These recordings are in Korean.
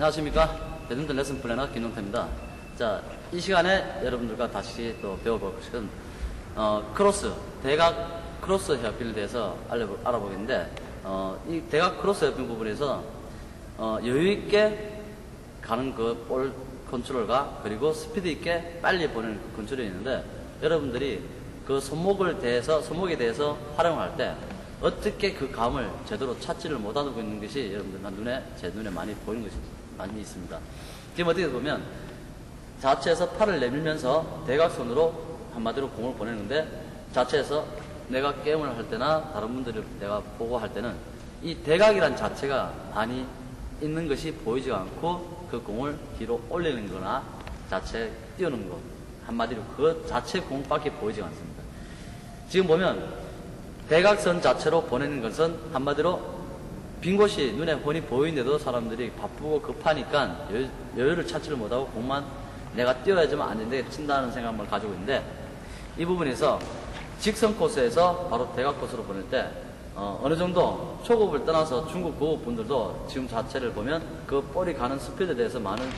안녕하십니까. 배드민턴 레슨 플래너 김동태입니다. 자, 이 시간에 여러분들과 다시 또 배워볼 것은, 어, 크로스, 대각 크로스 협빈에 대해서 알려보, 알아보겠는데, 어, 이 대각 크로스 협빈 부분에서, 어, 여유있게 가는 그 볼 컨트롤과 그리고 스피드 있게 빨리 보내는 그 컨트롤이 있는데, 여러분들이 그 손목을 대해서, 손목에 대해서 활용할 때, 어떻게 그 감을 제대로 찾지를 못하고 있는 것이 여러분들 눈에, 제 눈에 많이 보이는 것이 많이 있습니다. 지금 어떻게 보면 자체에서 팔을 내밀면서 대각선으로 한마디로 공을 보내는데 자체에서 내가 게임을 할 때나 다른 분들을 내가 보고 할 때는 이 대각이란 자체가 많이 있는 것이 보이지 않고 그 공을 뒤로 올리는 거나 자체 띄우는 것 한마디로 그 자체 공밖에 보이지 않습니다. 지금 보면 대각선 자체로 보내는 것은 한마디로 빈 곳이 눈에 훤히 보이는데도 사람들이 바쁘고 급하니까 여유, 여유 를 찾지를 못하고 공만 내가 뛰어야지만 안 되는데 친다는 생각만 가지고 있는데 이 부분에서 직선 코스에서 바로 대각 코스로 보낼 때 어, 느 정도 초급을 떠나서 중급 고급 분들도 지금 자체를 보면 그 볼이 가는 스피드에 대해서 많은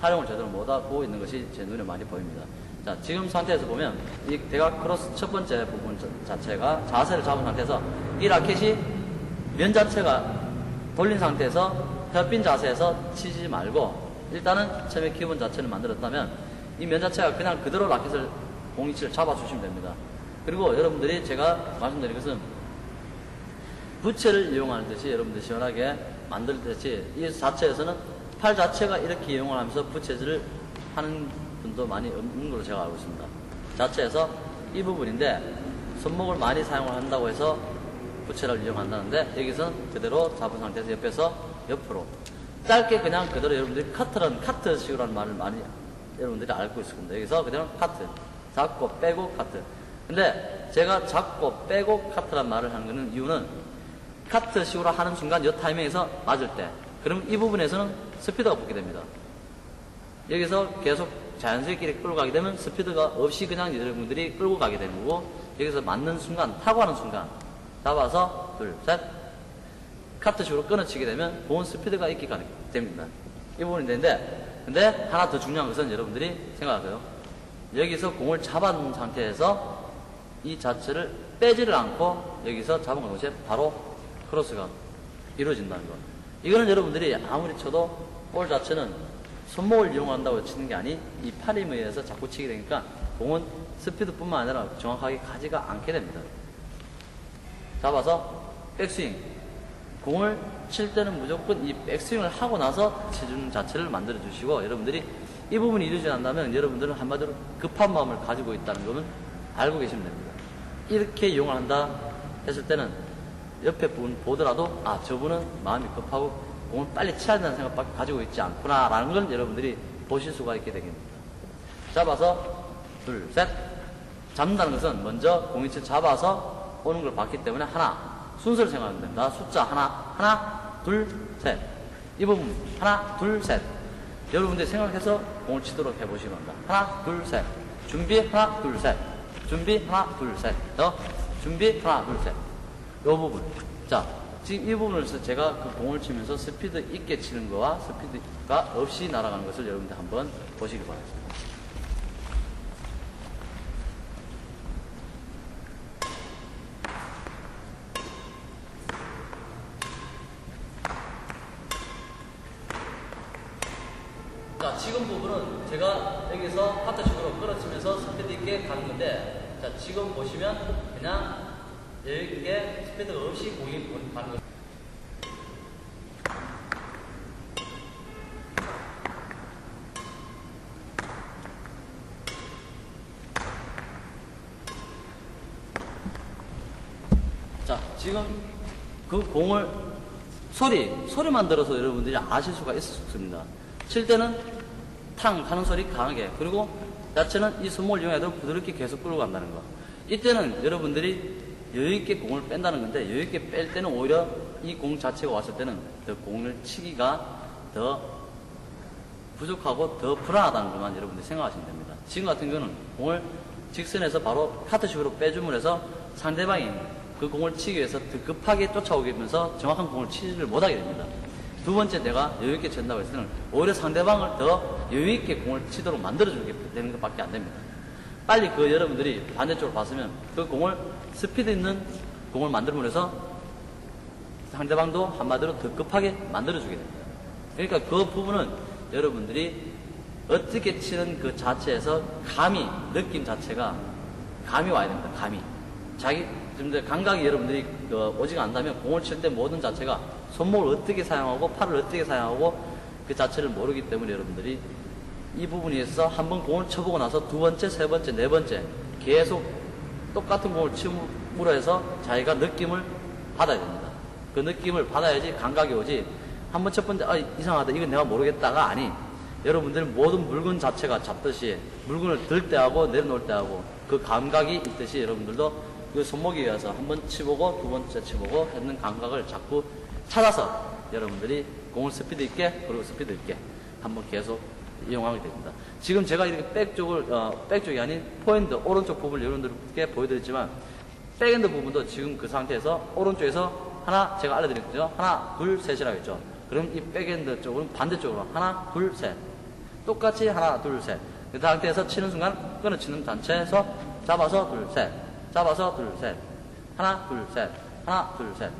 활용을 제대로 못하고 있는 것이 제 눈에 많이 보입니다. 자, 지금 상태에서 보면 이 대각 크로스 첫 번째 부분 자체가 자세를 잡은 상태에서 이 라켓이 면 자체가 돌린 상태에서 협빈 자세에서 치지 말고 일단은 처음에 기본 자체를 만들었다면 이 면 자체가 그냥 그대로 라켓을 공이치를 잡아주시면 됩니다. 그리고 여러분들이 제가 말씀드린 것은 부채를 이용하는 듯이 여러분들 시원하게 만들 듯이 이 자체에서는 팔 자체가 이렇게 이용을 하면서 부채질을 하는 분도 많이 없는 걸로 제가 알고 있습니다. 자체에서 이 부분인데 손목을 많이 사용을 한다고 해서 부채를 이용한다는데 여기서는 그대로 잡은 상태에서 옆에서 옆으로 짧게 그냥 그대로 여러분들이 카트라는 카트식으로는 말을 많이 여러분들이 알고 있을 겁니다. 여기서 그대로 카트 잡고 빼고 카트 근데 제가 잡고 빼고 카트란 말을 하는 거는 이유는 카트식으로 하는 순간 이 타이밍에서 맞을 때 그럼 이 부분에서는 스피드가 붙게 됩니다. 여기서 계속 자연스럽게 끌고 가게 되면 스피드가 없이 그냥 여러분들이 끌고 가게 되는 거고 여기서 맞는 순간 타고 하는 순간 잡아서 둘, 셋 카트식으로 끊어치게 되면 보온 스피드가 있게 됩니다. 이 부분이 되는데 근데 하나 더 중요한 것은 여러분들이 생각하세요. 여기서 공을 잡아놓은 상태에서 이 자체를 빼지를 않고 여기서 잡은 것이 바로 크로스가 이루어진다는 것. 이거는 여러분들이 아무리 쳐도 볼 자체는 손목을 이용한다고 치는 게 아니 이팔 힘에 의해서 자꾸 치게 되니까 공은 스피드뿐만 아니라 정확하게 가지가 않게 됩니다. 잡아서 백스윙. 공을 칠 때는 무조건 이 백스윙을 하고 나서 치주는 자체를 만들어 주시고 여러분들이 이 부분이 이루어지지 않는다면 여러분들은 한마디로 급한 마음을 가지고 있다는 것은 알고 계시면 됩니다. 이렇게 이용을 한다 했을 때는 옆에 분 보더라도 아 저분은 마음이 급하고 공을 빨리 쳐야 된다는 생각밖에 가지고 있지 않구나 라는 걸 여러분들이 보실 수가 있게 되겠습니다. 잡아서 둘, 셋. 잡는다는 것은 먼저 공이치 잡아서 오는 걸 봤기 때문에 하나 순서를 생각하면 됩니다. 숫자 하나, 하나, 둘, 셋. 이 부분 하나, 둘, 셋. 여러분들이 생각해서 공을 치도록 해보시기 바랍니다. 하나, 둘, 셋. 준비 하나, 둘, 셋. 준비 하나, 둘, 셋. 더 준비 하나, 둘, 셋. 요 부분. 자, 지금 이 부분에서 제가 그 공을 치면서 스피드 있게 치는 거와 스피드가 없이 날아가는 것을 여러분들 한번 보시기 바랍니다. 스피드 가는 건데, 자, 지금 보시면 그냥 여유 있게 스피드가 없이 공이 가는 거. 자, 지금 그 공을 소리, 소리만 들어서 여러분들이 아실 수가 있습니다. 칠 때는 탕 하는 소리 강하게, 그리고 자체는 이 손목을 이용해도 부드럽게 계속 끌고 간다는 거. 이때는 여러분들이 여유있게 공을 뺀다는 건데, 여유있게 뺄 때는 오히려 이 공 자체가 왔을 때는 더 공을 치기가 더 부족하고 더 불안하다는 것만 여러분들이 생각하시면 됩니다. 지금 같은 경우는 공을 직선에서 바로 카트식으로 해서 상대방이 그 공을 치기 위해서 더 급하게 쫓아오면서 정확한 공을 치지를 못하게 됩니다. 두 번째 내가 여유있게 친다고 했을 때는 오히려 상대방을 더 여유있게 공을 치도록 만들어주게 되는 것밖에 안 됩니다. 빨리 그 여러분들이 반대쪽으로 봤으면 그 공을 스피드 있는 공을 만들므로 해서 상대방도 한마디로 더 급하게 만들어주게 됩니다. 그러니까 그 부분은 여러분들이 어떻게 치는 그 자체에서 감이, 느낌 자체가 감이 와야 됩니다. 감이. 자기, 좀더 감각이 여러분들이 그 오지가 않다면 공을 칠 때 모든 자체가 손목을 어떻게 사용하고 팔을 어떻게 사용하고 그 자체를 모르기 때문에 여러분들이 이 부분에 있어서 한 번 공을 쳐보고 나서 두 번째, 세 번째, 네 번째 계속 똑같은 공을 치므로 해서 자기가 느낌을 받아야 됩니다. 그 느낌을 받아야지 감각이 오지. 한 번 첫 번째, 아, 이상하다. 이건 내가 모르겠다가 아니. 여러분들은 모든 물건 자체가 잡듯이 물건을 들 때하고 내려놓을 때하고 그 감각이 있듯이 여러분들도 그 손목에 의해서 한 번 치보고 두 번째 치보고 했는 감각을 자꾸 찾아서 여러분들이 공을 스피드 있게 그리고 스피드 있게 한번 계속 이용하게 됩니다. 지금 제가 이렇게 백 쪽을, 어, 백 쪽이 아닌 포핸드, 오른쪽 부분을 여러분들께 보여드렸지만, 백핸드 부분도 지금 그 상태에서 오른쪽에서 하나, 제가 알려드렸죠. 하나, 둘, 셋이라고 했죠. 그럼 이 백핸드 쪽은 반대쪽으로 하나, 둘, 셋. 똑같이 하나, 둘, 셋. 그 상태에서 치는 순간 끊어치는 단체에서 잡아서 둘, 셋. 잡아서 둘, 셋. 하나, 둘, 셋. 하나, 둘, 셋.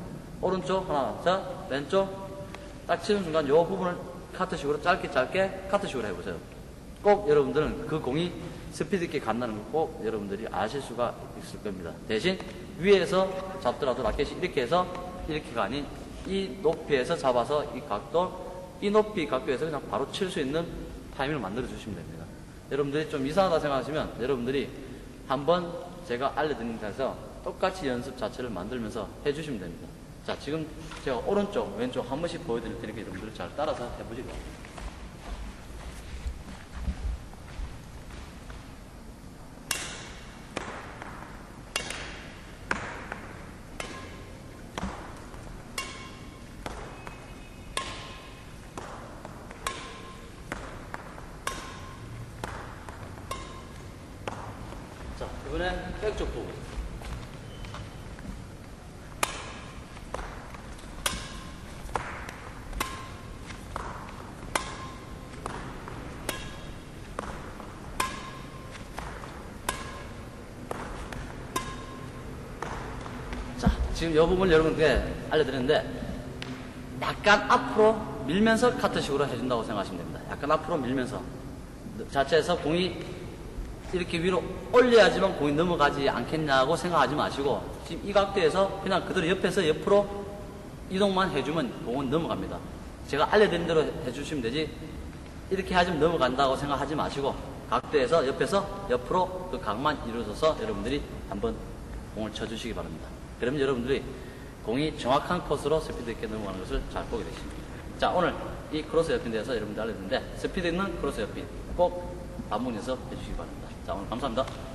오른쪽 하나, 셋. 왼쪽 딱 치는 순간 이 부분을 카트식으로 짧게 짧게 카트식으로 해보세요. 꼭 여러분들은 그 공이 스피드 있게 간다는 걸 꼭 여러분들이 아실 수가 있을 겁니다. 대신 위에서 잡더라도 라켓이 이렇게 해서 이렇게가 아닌 이 높이에서 잡아서 이 각도, 이 높이 각도에서 그냥 바로 칠 수 있는 타이밍을 만들어 주시면 됩니다. 여러분들이 좀 이상하다 생각하시면 여러분들이 한번 제가 알려드린 데서 똑같이 연습 자체를 만들면서 해주시면 됩니다. 자, 지금 제가 오른쪽, 왼쪽 한 번씩 보여드릴 테니까 여러분들 잘 따라서 바랍니다. 자, 이번엔 백쪽 부분. 지금 이 부분 여러분께 알려드렸는데, 약간 앞으로 밀면서 카트 식으로 해준다고 생각하시면 됩니다. 약간 앞으로 밀면서. 자체에서 공이 이렇게 위로 올려야지만 공이 넘어가지 않겠냐고 생각하지 마시고, 지금 이 각도에서 그냥 그대로 옆에서 옆으로 이동만 해주면 공은 넘어갑니다. 제가 알려드린 대로 해주시면 되지, 이렇게 하시면 넘어간다고 생각하지 마시고, 각도에서 옆에서 옆으로 그 각만 이루어져서 여러분들이 한번 공을 쳐주시기 바랍니다. 그러면 여러분들이 공이 정확한 코스로 스피드 있게 넘어가는 것을 잘 보게 되십니다. 자, 오늘 이 크로스 옆핀에 대해서 여러분들 알려드렸는데, 스피드 있는 크로스 옆핀 꼭 반복해서 해주시기 바랍니다. 자, 오늘 감사합니다.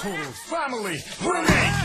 Finally, we're.